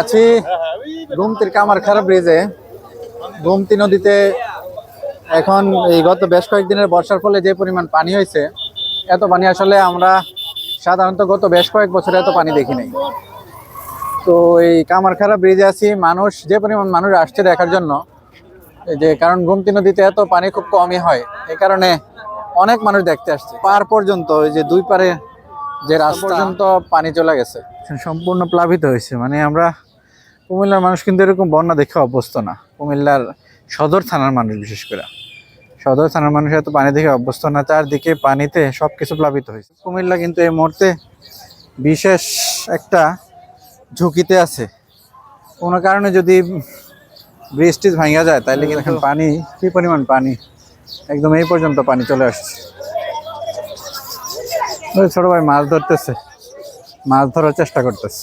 আছি। গুমতির কামারখাড়া ব্রিজে গুমতি নদীতে এখন এই গত বেশ কয়েকদিনের বর্ষার ফলে যে পরিমাণ পানি হয়েছে, এত পানি আসলে আমরা সাধারণত গত বেশ কয়েক বছরে এত পানি দেখি নাই। তো এই কামারখাড়া ব্রিজে আছি, মানুষ যে পরিমাণ মানুষ আসছে দেখার জন্য যে কারণ গুমতি নদীতে এত পানি খুব কমই হয় এই কারণে অনেক মানুষ দেখতে আসছে। পার পর্যন্ত ওই যে দুই পারে যে রাস্তা পর্যন্ত পানি চলে গেছে। সম্পূর্ণ প্লাবিত হয়েছে। মানে আমরা কুমিল্লার মানুষ কিন্তু এরকম বন্যা দেখে অভ্যস্ত না। কুমিল্লার সদর থানার মানুষ বিশেষ করে। সদর থানার মানুষ এত পানি দেখে অভ্যস্ত না চারদিকে পানিতে সব কিছু প্লাবিত হয়েছে। কুমিল্লা কিন্তু এই মুহূর্তে বিশেষ একটা ঝুঁকিতে আছে। কোনো কারণে যদি ব্রিজ টিজ ভাঙা যায় তাহলে কিন্তু এখন পানি কি পরিমাণ পানি একদম এই পর্যন্ত পানি চলে আসছে। ওই ছোট ভাই মাছ ধরতেছে। মাছ ধরার চেষ্টা করতেছে।